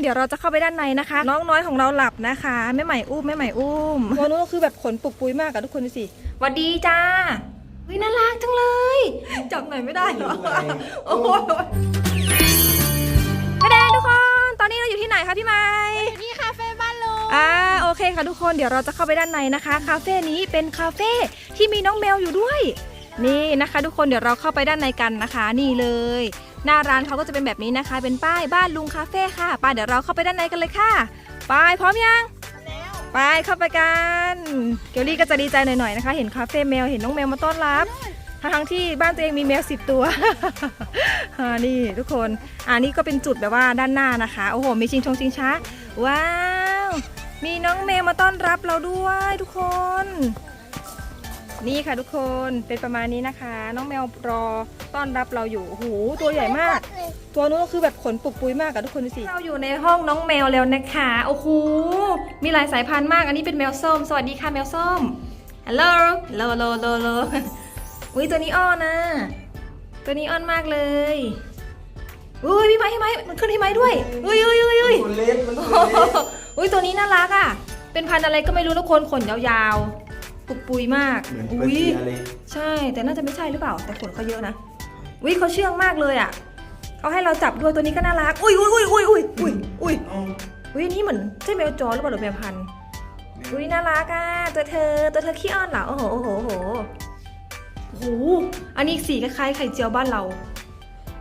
เดี๋ยวเราจะเข้าไปด้านในนะคะ น้องน้อยของเราหลับนะคะแม่ใหม่อุ้มแม่ใหม่อุ้มตัวนู้นก็คือแบบขนปุกปุยมากอะทุกคนดูสิหวัดดีจ้าเฮ้ยน่ารักจังเลย จับหน่อยไม่ได้เหรอโอ้โหไม่ได้ทุกคน ตอนนี้เราอยู่ที่ไหนคะพี่ไม้นี่คาเฟ่บ้านลุงอ่าโอเคค่ะทุกคนเดี๋ยวเราจะเข้าไปด้านในนะคะ คาเฟ่นี้เป็นคาเฟ่ที่มีน้องแมวอยู่ด้วย นี่นะคะ ทุกคนเดี๋ยวเราเข้าไปด้านในกันนะคะ นี่เลย หน้าร้านเขาก็จะเป็นแบบนี้นะคะ เป็นป้ายบ้านลุงคาเฟ่ค่ะไปเดี๋ยวเราเข้าไปด้านในกันเลยค่ะไปพร้อมยังไปเข้าไปกันเกลลี่ก็จะดีใจหน่อยๆนะคะ เห็นคาเฟ่แมวเห็นน้องแมวมาต้อนรับทั้งที่บ้านตัวเองมีแมวสิบตัวนี่ทุกคนอ่านี่ก็เป็นจุดแบบว่าด้านหน้านะคะ โอ้โห มีชิงชงชิงช้า ว้าว มีน้องแมวมาต้อนรับเราด้วยทุกคน นี่ค่ะทุกคนเป็นประมาณนี้นะคะ น้องแมวรอต้อนรับเราอยู่โอ้โหตัวใหญ่มาก ตัวนู้นก็คือแบบขนปุกปุยมากอะทุกคนดูสิเราอยู่ในห้องน้องแมวแล้วนะคะโอ้โหมีหลายสายพันธุ์มาก อันนี้เป็นแมวส้ม สวัสดีค่ะแมวส้มฮัลโหลฮัลโหลฮัลโหลฮัลโหลฮัลโหลอุ้ยตัวนี้อ้อนนะตัวนี้อ้อนมากเลยอุ้ยพี่ไม้พี่ไม้มันขึ้นพี่ไม้ด้วยอุ้ยอุ้ยอุ้ยอุ้ยมันเล็กมันโอ้ตัวเล็กโหอุ้ยตัวนี้น่ารักอะเป็นพันธุ์อะไรก็ไม่รู้ทุกคนขนยาวๆ ปุกปุยมาก เหมือนอุ้เปอร์ยเซียเลย ใช่ แต่น่าจะไม่ใช่หรือเปล่า แต่ขนเขาเยอะนะ อุ้ยเขาเชื่องมากเลยอะเขาให้เราจับด้วยตัวนี้ก็น่ารัก อุ้ยอุ้ยอุ้ยอุ้ยอุ้ยอุ้ยอุ้ยเอ้าอุ้ยอันนี่เหมือนใช่แมวจอหรือเปล่าหรือแมวพันธุ์ อุ้ยน่ารักอะตัวเธอตัวเธอขี้อ้อนเหรอโอ้โหโอ้โหโอ้โหโอ้โหอันนี้สีคล้ายๆไข่เจียวบ้านเรา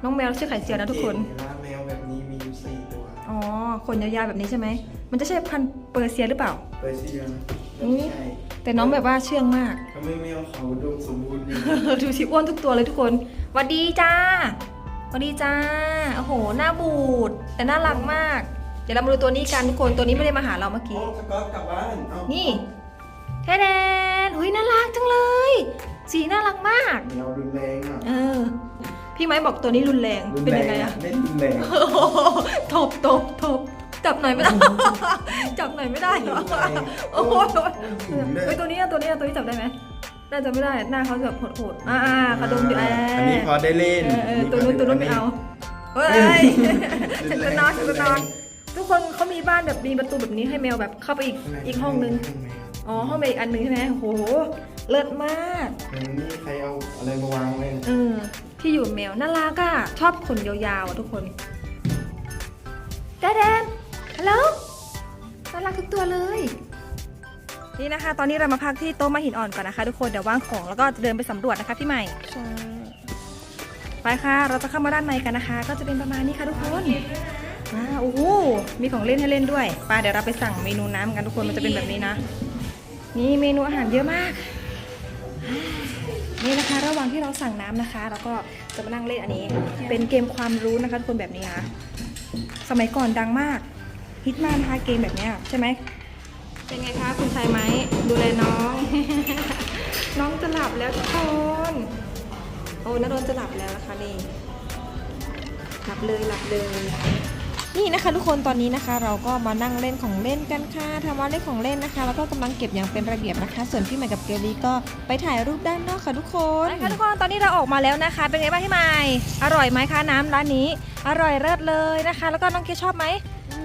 น้องแมวชื่อไข่เจียวนะทุกคน เห็ว่าแมวแบบนี้มีอยู่สี่ตัวอ๋อขนยาวๆแบบนี้ใช่ไหมมันจะใช่พันธุ์เปอร์เซียหรือเปล่า เปอร์เซียอุ๊ยใช่ แต่น้องแบบว่าเชื่องมาก ทำไมแมวเขาอุดมสมบูรณ์ดีดูสิอ้วนทุกตัวเลยทุกคนหวัดดีจ้าหวัดดีจ้า โอ้โห หน้าบูด แต่น่ารักมาก เดี๋ยวเรามาดูตัวนี้กันทุกคน ตัวนี้ไม่ได้มาหาเราเมื่อโอ้กี้ สกอตกลับบ้านเอ้านี่แท้แดนอุ้ยน่ารักจังเลย สีน่ารักมาก แมวรุนแรงอะเออ พี่ไม้บอกตัวนี้รุนแรง รุนเป็นแรยังงไงอะอะเล่นรุนแรงโอ้โหทบทบทบ จับหน่อยไม่ได้ จับหน่อยไม่ได้เหรอโอ้โหถึงด้วยเฮ้ยตัวนี้อะตัวนี้อะตัวนี้จับได้ไหมน่าจะไม่ได้ หน้าเขาจะแบบโหดๆอ่าอ่าเขาดมอยู่แออันนี้พอได้เล่นเออเออตัวนู้นตัวนู้นไม่เอาเฮ้ยฉันจะนอนฉันจะนอนทุกคนเขามีบ้านแบบมีประตูแบบนี้ให้แมวแบบเข้าไปอีกอีกห้องนึง อ๋อห้องไปอีกอันนึงใช่ไหมโอ้โหเลิศมากอันนี้ใครเอาอะไรมาวางไว้นะเออที่อยู่แมวน่ารักอะชอบขนยาวๆอะทุกคนแดนแดน ฮัลโหลน่ารักทุกตัวเลย นี่นะคะ ตอนนี้เรามาพักที่โต๊ะมาหินอ่อนก่อนนะคะ ทุกคน เดี๋ยววางของแล้วก็จะเดินไปสำรวจนะคะพี่ใหม่ ใช่ไปค่ะ เราจะเข้ามาด้านในกันนะคะ ก็จะเป็นประมาณนี้ค่ะทุกคนอ่าโอ้โหมีของเล่นให้เล่นด้วยไปเดี๋ยวเราไปสั่งเมนูน้ำกันทุกคน มันจะเป็นแบบนี้นะ นี่เมนูอาหารเยอะมากอ่านี่นะคะ ระหว่างที่เราสั่งน้ำนะคะ เราก็จะมานั่งเล่นอันนี้ เป็นเกมความรู้นะคะทุกคนแบบนี้นะ สมัยก่อนดังมาก ฮิตมากนะคะเกมแบบเนี้ยใช่ไหมเป็นไงคะคุณชายไหมดูแลน้อง น้องจะหลับแล้วทุกคนโอ้นรนจะหลับแล้วนะคะนี่หลับเลยหลับเลยนี่นะคะทุกคนตอนนี้นะคะ เราก็มานั่งเล่นของเล่นกันค่ะทำว่าเล่นของเล่นนะคะ แล้วก็กำลังเก็บอย่างเป็นระเบียบนะคะ ส่วนพี่ใหม่กับเกลลี่ก็ไปถ่ายรูปด้านนอกค่ะทุกคนนะคะทุกคนตอนนี้เราออกมาแล้วนะคะ เป็นไงบ้างพี่ใหม่อร่อยไหมคะน้ำร้านนี้ อร่อยเลิศเลยนะคะ แล้วก็น้องเกลชอบไหม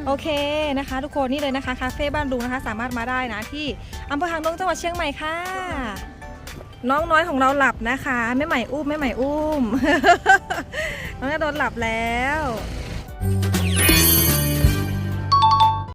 โอเคนะคะ ทุกคนนี่เลยนะคะคาเฟ่บ้านดุงนะคะ สามารถมาได้นะที่อำเภอหางดงจังหวัดเชียงใหม่ค่ะ น้องน้อยของเราหลับนะคะแม่ใหม่อุ้มแม่ใหม่อุ้ม น้องจะโดนหลับแล้ว